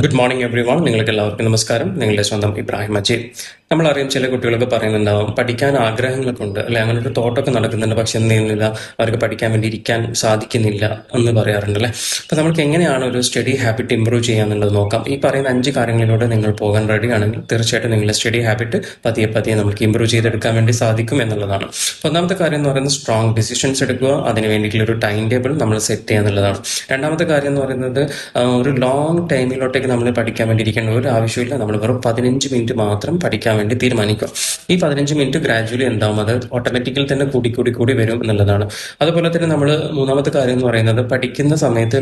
Good morning everyone നിങ്ങൾക്ക് എല്ലാവർക്കും നമസ്കാരം. നിങ്ങളുടെ സ്വന്തം ഇബ്രാഹിം അജീബ് നമ്മളറിയാം ചില കുട്ടികളൊക്കെ പറയുന്നുണ്ടാവും പഠിക്കാൻ ആഗ്രഹങ്ങളൊക്കെ ഉണ്ട്. അല്ലെ അങ്ങനെ ഒരു തോട്ടൊക്കെ നടക്കുന്നുണ്ട്. പക്ഷെ എന്ത് ചെയ്യുന്നില്ല? അവർക്ക് പഠിക്കാൻ വേണ്ടി ഇരിക്കാൻ സാധിക്കുന്നില്ല എന്ന് പറയാറുണ്ട് അല്ലെ? അപ്പൊ നമുക്ക് എങ്ങനെയാണ് ഒരു സ്റ്റഡി ഹാബിറ്റ് ഇംപ്രൂവ് ചെയ്യാന്നുള്ളത് നോക്കാം. ഈ പറയുന്ന അഞ്ച് കാര്യങ്ങളിലൂടെ നിങ്ങൾ പോകാൻ റെഡി ആണെങ്കിൽ തീർച്ചയായിട്ടും നിങ്ങളുടെ സ്റ്റഡി ഹാബിറ്റ് പതിയെ പതിയെ നമുക്ക് ഇംപ്രൂവ് ചെയ്തെടുക്കാൻ വേണ്ടി സാധിക്കും എന്നുള്ളതാണ്. ഒന്നാമത്തെ കാര്യം എന്ന് പറയുന്നത് സ്ട്രോങ് ഡിസിഷൻസ് എടുക്കുക അതിന് വേണ്ടിയിട്ടുള്ള ഒരു ടൈം ടേബിൾ നമ്മൾ സെറ്റ് ചെയ്യുക എന്നുള്ളതാണ്. രണ്ടാമത്തെ കാര്യം എന്ന് പറയുന്നത് ഒരു ലോങ് ടൈമിലോട്ടേക്ക് നമ്മൾ പഠിക്കാൻ വേണ്ടി ഇരിക്കേണ്ട ഒരു ആവശ്യമില്ല. നമ്മൾ വെറും പതിനഞ്ച് മിനിറ്റ് മാത്രം പഠിക്കാൻ വേണ്ടി തീരുമാനിക്കുക. ഈ പതിനഞ്ച് മിനിറ്റ് ഗ്രാജുവലി എന്താവും? അത് ഓട്ടോമാറ്റിക്കൽ തന്നെ കൂടി കൂടി കൂടി വരും എന്നുള്ളതാണ്. അതുപോലെ തന്നെ നമ്മൾ മൂന്നാമത്തെ കാര്യം എന്ന് പറയുന്നത് പഠിക്കുന്ന സമയത്ത്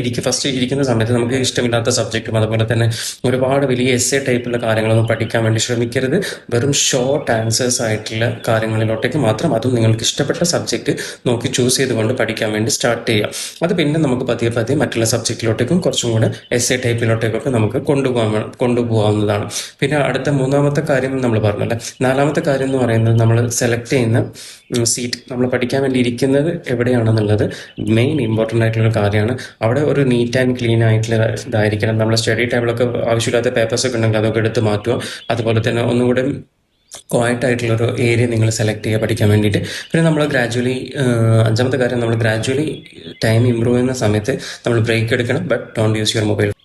ഇരിക്കും ഫസ്റ്റ് ഇരിക്കുന്ന സമയത്ത് നമുക്ക് ഇഷ്ടമില്ലാത്ത സബ്ജക്റ്റും അതുപോലെ തന്നെ ഒരുപാട് വലിയ എസ് എ ടൈപ്പുള്ള കാര്യങ്ങളൊന്നും പഠിക്കാൻ വേണ്ടി ശ്രമിക്കരുത്. വെറും ഷോർട്ട് ആൻസേഴ്സ് ആയിട്ടുള്ള കാര്യങ്ങളിലോട്ടേക്ക് മാത്രം അതും നിങ്ങൾക്ക് ഇഷ്ടപ്പെട്ട സബ്ജക്റ്റ് നോക്കി ചൂസ് ചെയ്തുകൊണ്ട് പഠിക്കാൻ വേണ്ടി സ്റ്റാർട്ട് ചെയ്യാം അത് പിന്നെ നമുക്ക് പതിയെ പതിയെ മറ്റുള്ള സബ്ജക്റ്റിലോട്ടേക്കും കുറച്ചും കൂടെ എസ് എ ടൈപ്പിലോട്ടേക്കൊക്കെ നമുക്ക് കൊണ്ടുപോകാൻ കൊണ്ടുപോകാവുന്നതാണ്. പിന്നെ അടുത്ത മൂന്നാമത്തെ കാര്യം നമ്മൾ പറഞ്ഞു പറഞ്ഞല്ലേ നാലാമത്തെ കാര്യം എന്ന് പറയുന്നത് നമ്മൾ സെലക്ട് ചെയ്യുന്ന സീറ്റ് നമ്മൾ പഠിക്കാൻ വേണ്ടി ഇരിക്കുന്നത് എവിടെയാണെന്നുള്ളത് മെയിൻ ഇമ്പോർട്ടന്റ് ആയിട്ടുള്ള കാര്യമാണ്. അവിടെ ഒരു നീറ്റ് ആൻഡ് ക്ലീൻ ആയിട്ടുള്ള ഇതായിരിക്കണം. നമ്മൾ സ്റ്റഡി ടേബിളൊക്കെ ആവശ്യമില്ലാത്ത പേപ്പേഴ്സ് ഒക്കെ ഉണ്ടെങ്കിൽ അതൊക്കെ എടുത്ത് മാറ്റുക. അതുപോലെ തന്നെ ഒന്നുകൂടെ ക്വയറ്റ് ആയിട്ടുള്ള ഒരു ഏരിയ നിങ്ങൾ സെലക്ട് ചെയ്യുക പഠിക്കാൻ വേണ്ടിയിട്ട്. പിന്നെ നമ്മൾ ഗ്രാജുവലി അഞ്ചാമത്തെ കാര്യം നമ്മൾ ഗ്രാജുവലി ടൈം ഇമ്പ്രൂവ് ചെയ്യുന്ന സമയത്ത് നമ്മൾ ബ്രേക്ക് എടുക്കണം. But don't use your mobile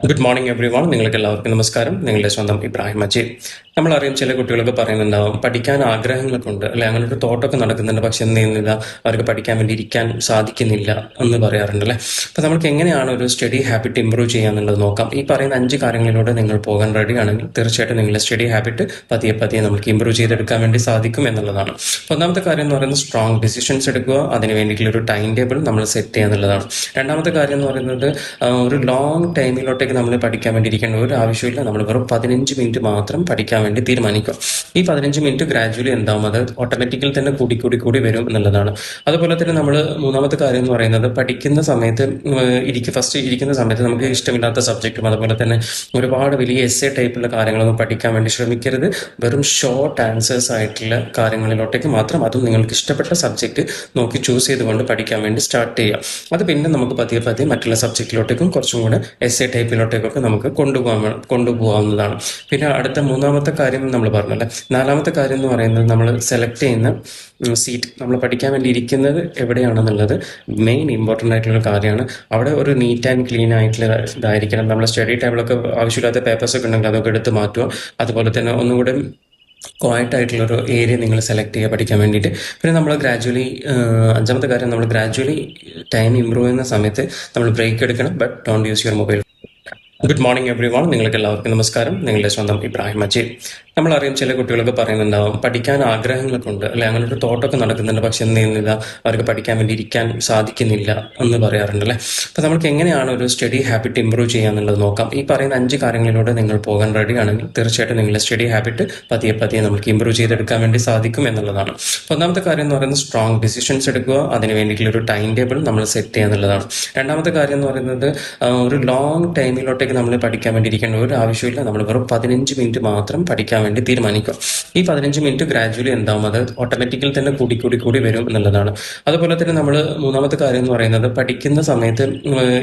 good morning everyone നിങ്ങൾക്ക് എല്ലാവർക്കും നമസ്കാരം. നിങ്ങളുടെ സ്വന്തം ഇബ്രാഹിം അജീബ് നമ്മളറിയാം ചില കുട്ടികളൊക്കെ പറയുന്നുണ്ടാവും പഠിക്കാൻ ആഗ്രഹങ്ങളൊക്കെ ഉണ്ട്. അല്ലെ അങ്ങനെ ഒരു തോട്ടൊക്കെ നടക്കുന്നുണ്ട്. പക്ഷെ എന്ത് ചെയ്യുന്നില്ല? അവർക്ക് പഠിക്കാൻ വേണ്ടി ഇരിക്കാൻ സാധിക്കുന്നില്ല എന്ന് പറയാറുണ്ട് അല്ലെ? അപ്പൊ നമുക്ക് എങ്ങനെയാണ് ഒരു സ്റ്റഡി ഹാബിറ്റ് ഇംപ്രൂവ് ചെയ്യാന്നുള്ളത് നോക്കാം. ഈ പറയുന്ന അഞ്ച് കാര്യങ്ങളിലൂടെ നിങ്ങൾ പോകാൻ റെഡി ആണെങ്കിൽ തീർച്ചയായിട്ടും നിങ്ങളുടെ സ്റ്റഡി ഹാബിറ്റ് പതിയെ പതിയെ നമുക്ക് ഇംപ്രൂവ് ചെയ്തെടുക്കാൻ വേണ്ടി സാധിക്കും എന്നുള്ളതാണ്. ഒന്നാമത്തെ കാര്യം എന്ന് പറയുന്നത് സ്ട്രോങ് ഡിസിഷൻസ് എടുക്കുക അതിന് വേണ്ടിയിട്ടുള്ള ഒരു ടൈം ടേബിൾ നമ്മൾ സെറ്റ് ചെയ്യുക എന്നുള്ളതാണ്. രണ്ടാമത്തെ കാര്യം എന്ന് പറയുന്നത് ഒരു ലോങ് ടൈമിലോട്ടേക്ക് നമ്മൾ പഠിക്കാൻ വേണ്ടി ഇരിക്കേണ്ട ഒരു ആവശ്യമില്ല. നമ്മൾ വെറും പതിനഞ്ച് മിനിറ്റ് മാത്രം പഠിക്കാൻ വേണ്ടി തീരുമാനിക്കുക. ഈ പതിനഞ്ച് മിനിറ്റ് ഗ്രാജുവലി എന്താവും? അത് ഓട്ടോമാറ്റിക്കൽ തന്നെ കൂടി കൂടി കൂടി വരും എന്നുള്ളതാണ്. അതുപോലെ തന്നെ നമ്മൾ മൂന്നാമത്തെ കാര്യം എന്ന് പറയുന്നത് പഠിക്കുന്ന സമയത്ത് ഇരിക്കും ഫസ്റ്റ് ഇരിക്കുന്ന സമയത്ത് നമുക്ക് ഇഷ്ടമില്ലാത്ത സബ്ജക്റ്റും അതുപോലെ തന്നെ ഒരുപാട് വലിയ എസ് എ ടൈപ്പുള്ള കാര്യങ്ങളൊന്നും പഠിക്കാൻ വേണ്ടി ശ്രമിക്കരുത്. വെറും ഷോർട്ട് ആൻസേഴ്സ് ആയിട്ടുള്ള കാര്യങ്ങളിലോട്ടേക്ക് മാത്രം അതും നിങ്ങൾക്ക് ഇഷ്ടപ്പെട്ട സബ്ജക്റ്റ് നോക്കി ചൂസ് ചെയ്തുകൊണ്ട് പഠിക്കാൻ വേണ്ടി സ്റ്റാർട്ട് ചെയ്യാം അത് പിന്നെ നമുക്ക് പതിയെ പതിയെ മറ്റുള്ള സബ്ജക്റ്റിലോട്ടേക്കും കുറച്ചും കൂടെ എസ് എ ടൈപ്പിലോട്ടേക്കൊക്കെ നമുക്ക് കൊണ്ടുപോകാൻ കൊണ്ടുപോകാവുന്നതാണ്. പിന്നെ അടുത്ത മൂന്നാമത്തെ കാര്യം നമ്മൾ പറഞ്ഞു പറഞ്ഞല്ലേ നാലാമത്തെ കാര്യം എന്ന് പറയുന്നത് നമ്മൾ സെലക്ട് ചെയ്യുന്ന സീറ്റ് നമ്മൾ പഠിക്കാൻ വേണ്ടി ഇരിക്കുന്നത് എവിടെയാണെന്നുള്ളത് മെയിൻ ഇമ്പോർട്ടന്റ് ആയിട്ടുള്ള കാര്യമാണ്. അവിടെ ഒരു നീറ്റ് ആൻഡ് ക്ലീൻ ആയിട്ടുള്ള ഇതായിരിക്കണം. നമ്മൾ സ്റ്റഡി ടേബിളൊക്കെ ആവശ്യമില്ലാത്ത പേപ്പേഴ്സ് ഒക്കെ ഉണ്ടെങ്കിൽ അതൊക്കെ എടുത്ത് മാറ്റുക. അതുപോലെ തന്നെ ഒന്നുകൂടെ ക്വയറ്റ് ആയിട്ടുള്ള ഒരു ഏരിയ നിങ്ങൾ സെലക്ട് ചെയ്യുക പഠിക്കാൻ വേണ്ടിയിട്ട്. പിന്നെ നമ്മൾ ഗ്രാജുവലി അഞ്ചാമത്തെ കാര്യം നമ്മൾ ഗ്രാജുവലി ടൈം ഇമ്പ്രൂവ് ചെയ്യുന്ന സമയത്ത് നമ്മൾ ബ്രേക്ക് എടുക്കണം. But don't use your mobile good morning everyone നിങ്ങൾക്ക് എല്ലാവർക്കും നമസ്കാരം. നിങ്ങളുടെ സ്വന്തം ഇബ്രാഹിം അജീബ് നമ്മളറിയാം ചില കുട്ടികളൊക്കെ പറയുന്നുണ്ടാവും പഠിക്കാൻ ആഗ്രഹങ്ങളൊക്കെ ഉണ്ട്. അല്ലെ അങ്ങനെ ഒരു തോട്ടൊക്കെ നടക്കുന്നുണ്ട്. പക്ഷെ എന്ത് ചെയ്യുന്നില്ല? അവർക്ക് പഠിക്കാൻ വേണ്ടി ഇരിക്കാൻ സാധിക്കുന്നില്ല എന്ന് പറയാറുണ്ട് അല്ലെ? അപ്പൊ നമുക്ക് എങ്ങനെയാണ് ഒരു സ്റ്റഡി ഹാബിറ്റ് ഇംപ്രൂവ് ചെയ്യാന്നുള്ളത് നോക്കാം. ഈ പറയുന്ന അഞ്ച് കാര്യങ്ങളിലൂടെ നിങ്ങൾ പോകാൻ റെഡി ആണെങ്കിൽ തീർച്ചയായിട്ടും നിങ്ങളുടെ സ്റ്റഡി ഹാബിറ്റ് പതിയെ പതിയെ നമുക്ക് ഇംപ്രൂവ് ചെയ്തെടുക്കാൻ വേണ്ടി സാധിക്കും എന്നുള്ളതാണ്. ഒന്നാമത്തെ കാര്യം എന്ന് പറയുന്നത് സ്ട്രോങ് ഡിസിഷൻസ് എടുക്കുക. അതിന് വേണ്ടിയിട്ടുള്ള ഒരു ടൈം ടേബിൾ നമ്മൾ സെറ്റ് ചെയ്യുക എന്നുള്ളതാണ്. രണ്ടാമത്തെ കാര്യം എന്ന് പറയുന്നത് ഒരു ലോങ് ടൈമിലോട്ടേക്ക് നമ്മൾ പഠിക്കാൻ വേണ്ടി ഇരിക്കേണ്ട ഒരു ആവശ്യമില്ല. നമ്മൾ വെറും പതിനഞ്ച് മിനിറ്റ് മാത്രം പഠിക്കാൻ വേണ്ടി തീരുമാനിക്കുക. ഈ പതിനഞ്ച് മിനിറ്റ് ഗ്രാജുവലി എന്താവും? അത് ഓട്ടോമാറ്റിക്കൽ തന്നെ കൂടി കൂടി കൂടി വരും എന്നുള്ളതാണ്. അതുപോലെ തന്നെ നമ്മൾ മൂന്നാമത്തെ കാര്യം എന്ന് പറയുന്നത് പഠിക്കുന്ന സമയത്ത്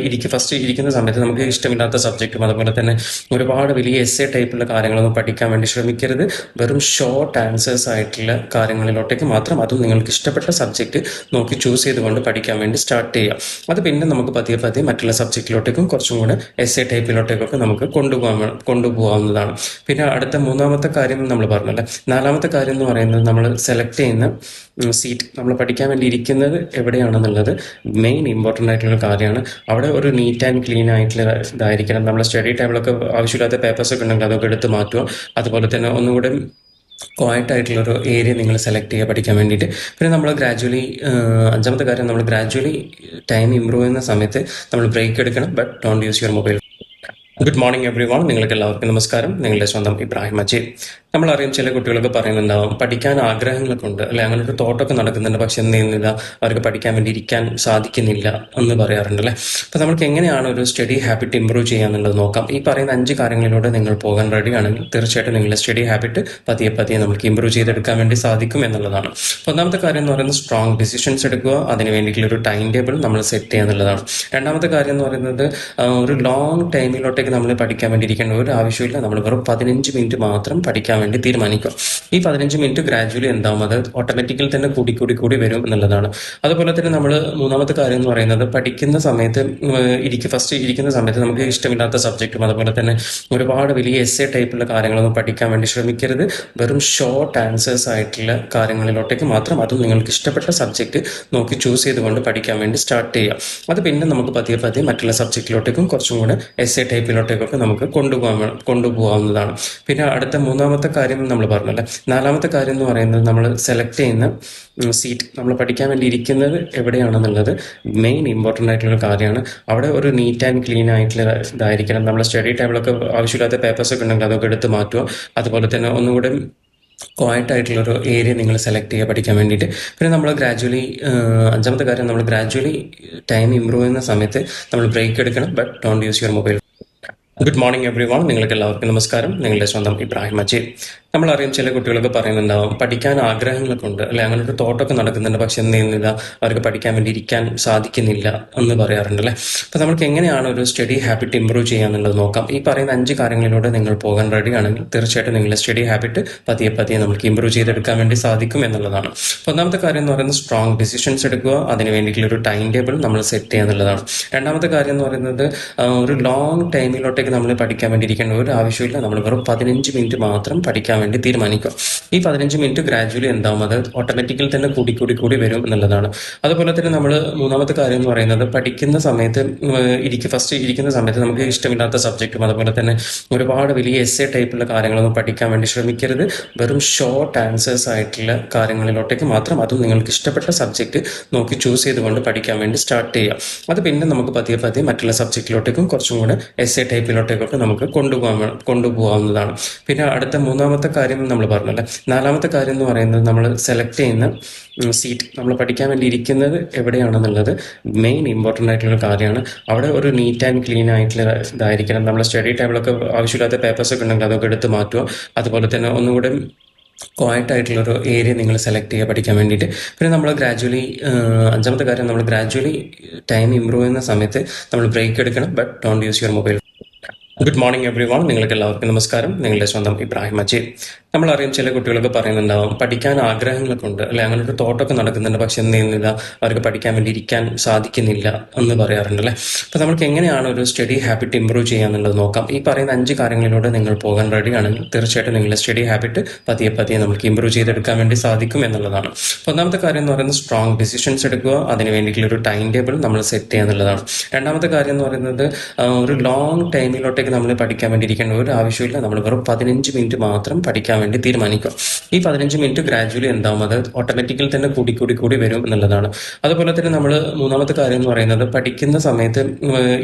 ഇരിക്കും ഫസ്റ്റ് ഇരിക്കുന്ന സമയത്ത് നമുക്ക് ഇഷ്ടമില്ലാത്ത സബ്ജക്റ്റും അതുപോലെ തന്നെ ഒരുപാട് വലിയ എസ് ടൈപ്പുള്ള കാര്യങ്ങളൊന്നും പഠിക്കാൻ വേണ്ടി ശ്രമിക്കരുത്. വെറും ഷോർട്ട് ആൻസേഴ്സ് ആയിട്ടുള്ള കാര്യങ്ങളിലോട്ടേക്ക് മാത്രം അതും നിങ്ങൾക്ക് ഇഷ്ടപ്പെട്ട സബ്ജക്റ്റ് നോക്കി ചൂസ് ചെയ്തുകൊണ്ട് പഠിക്കാൻ വേണ്ടി സ്റ്റാർട്ട് ചെയ്യാം അത് പിന്നെ നമുക്ക് പതിയെ പതിയെ മറ്റുള്ള സബ്ജക്റ്റിലോട്ടേക്കും കുറച്ചും കൂടെ എസ് എ ടൈപ്പിലോട്ടേക്കൊക്കെ നമുക്ക് കൊണ്ടുപോകാൻ കൊണ്ടുപോകാവുന്നതാണ്. പിന്നെ അടുത്ത മൂന്നാമത്തെ കാര്യം നമ്മൾ പറഞ്ഞു പറഞ്ഞല്ലേ? നാലാമത്തെ കാര്യം എന്ന് പറയുന്നത് നമ്മൾ സെലക്ട് ചെയ്യുന്ന സീറ്റ് നമ്മൾ പഠിക്കാൻ വേണ്ടി ഇരിക്കുന്നത് എവിടെയാണെന്നുള്ളത് മെയിൻ ഇമ്പോർട്ടന്റ് ആയിട്ടുള്ള കാര്യമാണ്. അവിടെ ഒരു നീറ്റ് ആൻഡ് ക്ലീൻ ആയിട്ടുള്ള ഇതായിരിക്കണം. നമ്മൾ സ്റ്റഡി ടേബിളൊക്കെ ആവശ്യമില്ലാത്ത പേപ്പേഴ്സ് ഒക്കെ ഉണ്ടെങ്കിൽ അതൊക്കെ എടുത്ത് മാറ്റുക. അതുപോലെ തന്നെ ഒന്നുകൂടെ ക്വയറ്റ് ആയിട്ടുള്ള ഒരു ഏരിയ നിങ്ങൾ സെലക്ട് ചെയ്യുക പഠിക്കാൻ വേണ്ടിയിട്ട്. പിന്നെ നമ്മൾ ഗ്രാജുവലി അഞ്ചാമത്തെ കാര്യം നമ്മൾ ഗ്രാജുവലി ടൈം ഇമ്പ്രൂവ് ചെയ്യുന്ന സമയത്ത് നമ്മൾ ബ്രേക്ക് എടുക്കണം. But don't use your mobile good morning everyone നിങ്ങൾക്ക് എല്ലാവർക്കും നമസ്കാരം. നിങ്ങളുടെ സ്വന്തം ഇബ്രാഹിം അജീബ് നമ്മളറിയാം ചില കുട്ടികളൊക്കെ പറയുന്നുണ്ടാവും പഠിക്കാൻ ആഗ്രഹങ്ങളൊക്കെ ഉണ്ട് അല്ലെ? അങ്ങനെ ഒരു തോട്ടൊക്കെ നടക്കുന്നുണ്ട് പക്ഷെ എന്ത് ചെയ്യുന്നില്ല? അവർക്ക് പഠിക്കാൻ വേണ്ടി ഇരിക്കാൻ സാധിക്കുന്നില്ല എന്ന് പറയാറുണ്ട് അല്ലെ? അപ്പൊ നമുക്ക് എങ്ങനെയാണ് ഒരു സ്റ്റഡി ഹാബിറ്റ് ഇംപ്രൂവ് ചെയ്യാന്നുള്ളത് നോക്കാം. ഈ പറയുന്ന അഞ്ച് കാര്യങ്ങളിലൂടെ നിങ്ങൾ പോകാൻ റെഡി ആണെങ്കിൽ തീർച്ചയായിട്ടും നിങ്ങളുടെ സ്റ്റഡി ഹാബിറ്റ് പതിയെ പതിയെ നമുക്ക് ഇംപ്രൂവ് ചെയ്തെടുക്കാൻ വേണ്ടി സാധിക്കും എന്നുള്ളതാണ്. ഒന്നാമത്തെ കാര്യം എന്ന് പറയുന്നത് സ്ട്രോങ് ഡിസിഷൻസ് എടുക്കുക അതിന് വേണ്ടിയിട്ടുള്ള ഒരു ടൈം ടേബിൾ നമ്മൾ സെറ്റ് ചെയ്യുക എന്നുള്ളതാണ്. രണ്ടാമത്തെ കാര്യം എന്ന് പറയുന്നത് ഒരു ലോങ് ടൈമിലോട്ടേക്ക് നമ്മൾ പഠിക്കാൻ വേണ്ടി ഇരിക്കേണ്ട ഒരു ആവശ്യമില്ല. നമ്മൾ വെറും പതിനഞ്ച് മിനിറ്റ് മാത്രം പഠിക്കാൻ വേണ്ടി തീരുമാനിക്കുക. ഈ പതിനഞ്ച് മിനിറ്റ് ഗ്രാജുവലി എന്താവും? അത് ഓട്ടോമാറ്റിക്കലി തന്നെ കൂടി കൂടി കൂടി വരും എന്നുള്ളതാണ്. അതുപോലെ തന്നെ നമ്മൾ മൂന്നാമത്തെ കാര്യം എന്ന് പറയുന്നത് പഠിക്കുന്ന സമയത്ത് ഇരിക്കും ഫസ്റ്റ് ഇരിക്കുന്ന സമയത്ത് നമുക്ക് ഇഷ്ടമില്ലാത്ത സബ്ജക്റ്റും അതുപോലെ തന്നെ ഒരുപാട് വലിയ എസ് ടൈപ്പുള്ള കാര്യങ്ങളൊന്നും പഠിക്കാൻ വേണ്ടി ശ്രമിക്കരുത്. വെറും ഷോർട്ട് ആൻസേഴ്സ് ആയിട്ടുള്ള കാര്യങ്ങളിലോട്ടേക്ക് മാത്രം അതും നിങ്ങൾക്ക് ഇഷ്ടപ്പെട്ട സബ്ജക്റ്റ് നോക്കി ചൂസ് ചെയ്തുകൊണ്ട് പഠിക്കാൻ വേണ്ടി സ്റ്റാർട്ട് ചെയ്യാം അത് പിന്നെ നമുക്ക് പതിയെ പതിയെ മറ്റുള്ള സബ്ജക്റ്റിലോട്ടേക്കും കുറച്ചും കൂടെ എസ് എ ടൈപ്പിലോട്ടേക്കൊക്കെ നമുക്ക് കൊണ്ടുപോകാൻ കൊണ്ടുപോകാവുന്നതാണ്. പിന്നെ അടുത്ത മൂന്നാമത്തെ കാര്യം നമ്മൾ പറഞ്ഞു പറഞ്ഞല്ലേ നാലാമത്തെ കാര്യം എന്ന് പറയുന്നത് നമ്മൾ സെലക്ട് ചെയ്യുന്ന സീറ്റ് നമ്മൾ പഠിക്കാൻ വേണ്ടി ഇരിക്കുന്നത് എവിടെയാണെന്നുള്ളത് മെയിൻ ഇമ്പോർട്ടന്റ് ആയിട്ടുള്ള കാര്യമാണ്. അവിടെ ഒരു നീറ്റ് ആൻഡ് ക്ലീൻ ആയിട്ടുള്ള ഇതായിരിക്കണം. നമ്മൾ സ്റ്റഡി ടേബിളൊക്കെ ആവശ്യമില്ലാത്ത പേപ്പേഴ്സ് ഒക്കെ ഉണ്ടെങ്കിൽ അതൊക്കെ എടുത്ത് മാറ്റുക. അതുപോലെ തന്നെ ഒന്നുകൂടെ ക്വയറ്റ് ആയിട്ടുള്ള ഒരു ഏരിയ നിങ്ങൾ സെലക്ട് ചെയ്യുക പഠിക്കാൻ വേണ്ടിയിട്ട്. പിന്നെ നമ്മൾ ഗ്രാജുവലി അഞ്ചാമത്തെ കാര്യം നമ്മൾ ഗ്രാജുവലി ടൈം ഇമ്പ്രൂവ് ചെയ്യുന്ന സമയത്ത് നമ്മൾ ബ്രേക്ക് എടുക്കണം. But don't use your mobile good morning everyone നിങ്ങൾക്ക് എല്ലാവർക്കും നമസ്കാരം. നിങ്ങളുടെ സ്വന്തം ഇബ്രാഹിം അജയ് നമ്മളറിയാം ചില കുട്ടികളൊക്കെ പറയുന്നുണ്ടാവും പഠിക്കാൻ ആഗ്രഹങ്ങളൊക്കെ ഉണ്ട്. അല്ലെ അങ്ങനെ ഒരു തോട്ടൊക്കെ നടക്കുന്നുണ്ട്. പക്ഷെ എന്ത് ചെയ്യുന്നില്ല? അവർക്ക് പഠിക്കാൻ വേണ്ടി ഇരിക്കാൻ സാധിക്കുന്നില്ല എന്ന് പറയാറുണ്ട് അല്ലെ? അപ്പൊ നമുക്ക് എങ്ങനെയാണ് ഒരു സ്റ്റഡി ഹാബിറ്റ് ഇംപ്രൂവ് ചെയ്യാന്നുള്ളത് നോക്കാം. ഈ പറയുന്ന അഞ്ച് കാര്യങ്ങളിലൂടെ നിങ്ങൾ പോകാൻ റെഡി ആണെങ്കിൽ തീർച്ചയായിട്ടും നിങ്ങളുടെ സ്റ്റഡി ഹാബിറ്റ് പതിയെ പതിയെ നമുക്ക് ഇംപ്രൂവ് ചെയ്തെടുക്കാൻ വേണ്ടി സാധിക്കും എന്നുള്ളതാണ്. ഒന്നാമത്തെ കാര്യം എന്ന് പറയുന്നത് സ്ട്രോങ് ഡിസിഷൻസ് എടുക്കുക. അതിന് വേണ്ടിയിട്ടുള്ള ഒരു ടൈം ടേബിൾ നമ്മൾ സെറ്റ് ചെയ്യുക എന്നുള്ളതാണ്. രണ്ടാമത്തെ കാര്യം എന്ന് പറയുന്നത് ഒരു ലോങ് ടൈമിലോട്ടേക്ക് നമ്മൾ പഠിക്കാൻ വേണ്ടി ഇരിക്കേണ്ട ഒരു ആവശ്യമില്ല. നമ്മൾ വെറും പതിനഞ്ച് മിനിറ്റ് മാത്രം പഠിക്കാൻ വേണ്ടി തീരുമാനിക്കുക. ഈ പതിനഞ്ച് മിനിറ്റ് ഗ്രാജുവലി എന്താവും? അത് ഓട്ടോമാറ്റിക്കലി തന്നെ കൂടി കൂടി കൂടി വരും എന്നുള്ളതാണ്. അതുപോലെ തന്നെ നമ്മൾ മൂന്നാമത്തെ കാര്യം എന്ന് പറയുന്നത് പഠിക്കുന്ന സമയത്ത് ഇരിക്കും ഫസ്റ്റ് ഇരിക്കുന്ന സമയത്ത് നമുക്ക് ഇഷ്ടമില്ലാത്ത സബ്ജക്റ്റും അതുപോലെ തന്നെ ഒരുപാട് വലിയ എസ് ടൈപ്പുള്ള കാര്യങ്ങളൊന്നും പഠിക്കാൻ വേണ്ടി ശ്രമിക്കരുത്. വെറും ഷോർട്ട് ആൻസേഴ്സ് ആയിട്ടുള്ള കാര്യങ്ങളിലോട്ടേക്ക് മാത്രം അതും നിങ്ങൾക്ക് ഇഷ്ടപ്പെട്ട സബ്ജക്റ്റ് നോക്കി ചൂസ് ചെയ്തുകൊണ്ട് പഠിക്കാൻ വേണ്ടി സ്റ്റാർട്ട് ചെയ്യാം അത് പിന്നെ നമുക്ക് പതിയെ പതിയെ മറ്റുള്ള സബ്ജക്റ്റിലോട്ടേക്കും കുറച്ചും കൂടെ എസ് എ ടൈപ്പിലോട്ടേക്കൊക്കെ നമുക്ക് കൊണ്ടുപോകാൻ കൊണ്ടുപോകാവുന്നതാണ്. പിന്നെ അടുത്ത മൂന്നാമത്തെ കാര്യം നമ്മൾ പറഞ്ഞു പറഞ്ഞല്ലേ നാലാമത്തെ കാര്യം എന്ന് പറയുന്നത് നമ്മൾ സെലക്ട് ചെയ്യുന്ന സീറ്റ് നമ്മൾ പഠിക്കാൻ വേണ്ടി ഇരിക്കുന്നത് എവിടെയാണെന്നുള്ളത് മെയിൻ ഇമ്പോർട്ടന്റ് ആയിട്ടുള്ള കാര്യമാണ്. അവിടെ ഒരു നീറ്റ് ആൻഡ് ക്ലീൻ ആയിട്ടുള്ള ഇതായിരിക്കണം. നമ്മൾ സ്റ്റഡി ടേബിളൊക്കെ ആവശ്യമില്ലാത്ത പേപ്പേഴ്സ് ഒക്കെ ഉണ്ടെങ്കിൽ അതൊക്കെ എടുത്ത് മാറ്റുക. അതുപോലെ തന്നെ ഒന്നുകൂടെ ക്വയറ്റ് ആയിട്ടുള്ള ഒരു ഏരിയ നിങ്ങൾ സെലക്ട് ചെയ്യുക പഠിക്കാൻ വേണ്ടിയിട്ട്. പിന്നെ നമ്മൾ ഗ്രാജുവലി അഞ്ചാമത്തെ കാര്യം നമ്മൾ ഗ്രാജുവലി ടൈം ഇമ്പ്രൂവ് ചെയ്യുന്ന സമയത്ത് നമ്മൾ ബ്രേക്ക് എടുക്കണം. But don't use your mobile good morning everyone നിങ്ങൾക്ക് എല്ലാവർക്കും നമസ്കാരം. നിങ്ങളുടെ സ്വന്തം ഇബ്രാഹിം അജയ് നമ്മളറിയാം ചില കുട്ടികളൊക്കെ പറയുന്നുണ്ടാവും പഠിക്കാൻ ആഗ്രഹങ്ങളൊക്കെ ഉണ്ട്. അല്ലെ അങ്ങനെ ഒരു തോട്ടൊക്കെ നടക്കുന്നുണ്ട്. പക്ഷെ എന്ത് ചെയ്യുന്നില്ല? അവർക്ക് പഠിക്കാൻ വേണ്ടി ഇരിക്കാൻ സാധിക്കുന്നില്ല എന്ന് പറയാറുണ്ട് അല്ലെ? അപ്പൊ നമുക്ക് എങ്ങനെയാണ് ഒരു സ്റ്റഡി ഹാബിറ്റ് ഇംപ്രൂവ് ചെയ്യാന്നുള്ളത് നോക്കാം. ഈ പറയുന്ന അഞ്ച് കാര്യങ്ങളിലൂടെ നിങ്ങൾ പോകാൻ റെഡിയാണെങ്കിൽ തീർച്ചയായിട്ടും നിങ്ങളുടെ സ്റ്റഡി ഹാബിറ്റ് പതിയെ പതിയെ നമുക്ക് ഇംപ്രൂവ് ചെയ്തെടുക്കാൻ വേണ്ടി സാധിക്കും എന്നുള്ളതാണ്. ഒന്നാമത്തെ കാര്യം എന്ന് പറയുന്നത് സ്ട്രോങ് ഡിസിഷൻസ് എടുക്കുക അതിന് വേണ്ടിയിട്ടുള്ള ഒരു ടൈം ടേബിൾ നമ്മൾ സെറ്റ് ചെയ്യുക എന്നുള്ളതാണ്. രണ്ടാമത്തെ കാര്യം എന്ന് പറയുന്നത് ഒരു ലോങ് ടൈമിലോട്ടേക്ക് നമ്മൾ പഠിക്കാൻ വേണ്ടി ഇരിക്കേണ്ട ഒരു ആവശ്യമില്ല. നമ്മൾ വെറും പതിനഞ്ച് മിനിറ്റ് മാത്രം പഠിക്കാൻ വേണ്ടി തീരുമാനിക്കുക. ഈ പതിനഞ്ച് മിനിറ്റ് ഗ്രാജുവലി എന്താവും? അത് ഓട്ടോമാറ്റിക്കൽ തന്നെ കൂടി കൂടി കൂടി വരും എന്നുള്ളതാണ്. അതുപോലെ തന്നെ നമ്മൾ മൂന്നാമത്തെ കാര്യം എന്ന് പറയുന്നത് പഠിക്കുന്ന സമയത്ത്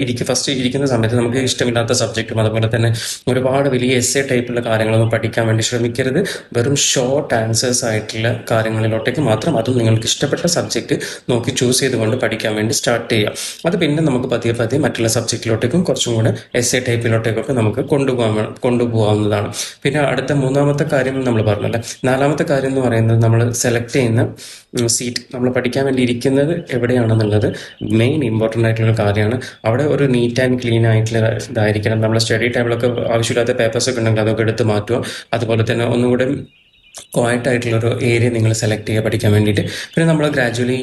ഇരിക്കും ഫസ്റ്റ് ഇരിക്കുന്ന സമയത്ത് നമുക്ക് ഇഷ്ടമില്ലാത്ത സബ്ജക്റ്റും അതുപോലെ തന്നെ ഒരുപാട് വലിയ എസ് ടൈപ്പുള്ള കാര്യങ്ങളൊന്നും പഠിക്കാൻ വേണ്ടി ശ്രമിക്കരുത്. വെറും ഷോർട്ട് ആൻസേഴ്സ് ആയിട്ടുള്ള കാര്യങ്ങളിലോട്ടേക്ക് മാത്രം അതും നിങ്ങൾക്ക് ഇഷ്ടപ്പെട്ട സബ്ജക്റ്റ് നോക്കി ചൂസ് ചെയ്തുകൊണ്ട് പഠിക്കാൻ വേണ്ടി സ്റ്റാർട്ട് ചെയ്യാം അത് പിന്നെ നമുക്ക് പതിയെ പതിയെ മറ്റുള്ള സബ്ജക്റ്റിലോട്ടേക്കും കുറച്ചും കൂടെ എസ് എ ടൈപ്പിലോട്ടേക്കൊക്കെ നമുക്ക് കൊണ്ടുപോകാൻ കൊണ്ടുപോകാവുന്നതാണ് പിന്നെ അടുത്ത മൂന്നാമത്തെ കാര്യം നമ്മൾ പറഞ്ഞല്ലേ നാലാമത്തെ കാര്യം എന്ന് പറയുന്നത് നമ്മൾ സെലക്ട് ചെയ്യുന്ന സീറ്റ് നമ്മൾ പഠിക്കാൻ വേണ്ടി ഇരിക്കുന്നത് എവിടെയാണെന്നുള്ളത് മെയിൻ ഇമ്പോർട്ടന്റ് ആയിട്ടുള്ള കാര്യമാണ്. അവിടെ ഒരു നീറ്റ് ആൻഡ് ക്ലീൻ ആയിട്ടുള്ള ഇതായിരിക്കണം. നമ്മൾ സ്റ്റഡി ടേബിളൊക്കെ ആവശ്യമില്ലാത്ത പേപ്പേഴ്സ് ഒക്കെ ഉണ്ടെങ്കിൽ അതൊക്കെ എടുത്ത് മാറ്റുക. അതുപോലെ തന്നെ ഒന്നുകൂടെ ക്വയറ്റ് ആയിട്ടുള്ള ഒരു ഏരിയ നിങ്ങൾ സെലക്ട് ചെയ്യുക പഠിക്കാൻ വേണ്ടിയിട്ട്. പിന്നെ നമ്മൾ ഗ്രാജുവലി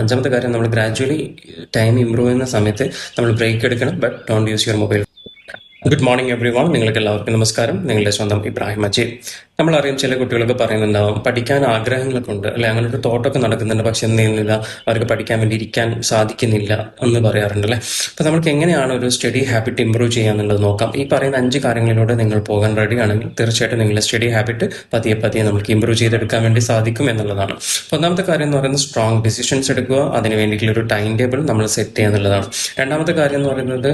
അഞ്ചാമത്തെ കാര്യം നമ്മൾ ഗ്രാജുവലി ടൈം ഇമ്പ്രൂവ് ചെയ്യുന്ന സമയത്ത് നമ്മൾ ബ്രേക്ക് എടുക്കണം. But don't use your mobile good morning everyone നിങ്ങൾക്ക് എല്ലാവർക്കും നമസ്കാരം. നിങ്ങളുടെ സ്വന്തം ഇബ്രാഹിം അജയ് നമ്മളറിയാം ചില കുട്ടികളൊക്കെ പറയുന്നുണ്ടാവും പഠിക്കാൻ ആഗ്രഹങ്ങളൊക്കെ ഉണ്ട് അല്ലെ? അങ്ങനെ ഒരു തോട്ടൊക്കെ നടക്കുന്നുണ്ട് പക്ഷെ എന്ത് അവർക്ക് പഠിക്കാൻ വേണ്ടി ഇരിക്കാൻ സാധിക്കുന്നില്ല എന്ന് പറയാറുണ്ട് അല്ലെ? അപ്പൊ നമുക്ക് എങ്ങനെയാണ് ഒരു സ്റ്റഡി ഹാബിറ്റ് ഇംപ്രൂവ് ചെയ്യാന്നുള്ളത് നോക്കാം. ഈ പറയുന്ന അഞ്ച് കാര്യങ്ങളിലൂടെ നിങ്ങൾ പോകാൻ റെഡി ആണെങ്കിൽ തീർച്ചയായിട്ടും നിങ്ങളുടെ സ്റ്റഡി ഹാബിറ്റ് പതിയെ പതിയെ നമുക്ക് ഇംപ്രൂവ് ചെയ്തെടുക്കാൻ വേണ്ടി സാധിക്കും എന്നുള്ളതാണ്. ഒന്നാമത്തെ കാര്യം എന്ന് പറയുന്നത് സ്ട്രോങ് ഡിസിഷൻസ് എടുക്കുക അതിന് വേണ്ടിയിട്ടുള്ള ഒരു ടൈം ടേബിൾ നമ്മൾ സെറ്റ് ചെയ്യുക എന്നുള്ളതാണ്. രണ്ടാമത്തെ കാര്യം എന്ന് പറയുന്നത്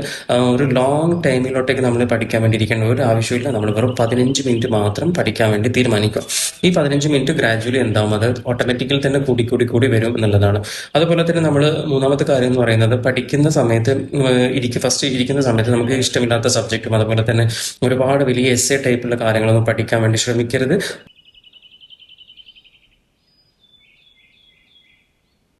ഒരു ലോങ് ടൈമിലോട്ടേക്ക് നമ്മൾ പഠിക്കാൻ വേണ്ടി ഇരിക്കേണ്ട ഒരു ആവശ്യമില്ല. നമ്മൾ വെറും പതിനഞ്ച് മിനിറ്റ് മാത്രം പഠിക്കാൻ വേണ്ടി തീരുമാനിക്കുക. ഈ പതിനഞ്ച് മിനിറ്റ് ഗ്രാജുവലി എന്താവും? അത് ഓട്ടോമാറ്റിക്കൽ തന്നെ കൂടി കൂടി കൂടി വരും എന്നുള്ളതാണ്. അതുപോലെ തന്നെ നമ്മൾ മൂന്നാമത്തെ കാര്യം എന്ന് പറയുന്നത് പഠിക്കുന്ന സമയത്ത് ഇരിക്കും ഫസ്റ്റ് ഇരിക്കുന്ന സമയത്ത് നമുക്ക് ഇഷ്ടമില്ലാത്ത സബ്ജക്റ്റും അതുപോലെ തന്നെ ഒരുപാട് വലിയ എസ് എ ടൈപ്പുള്ള കാര്യങ്ങളൊന്നും പഠിക്കാൻ വേണ്ടി ശ്രമിക്കരുത്.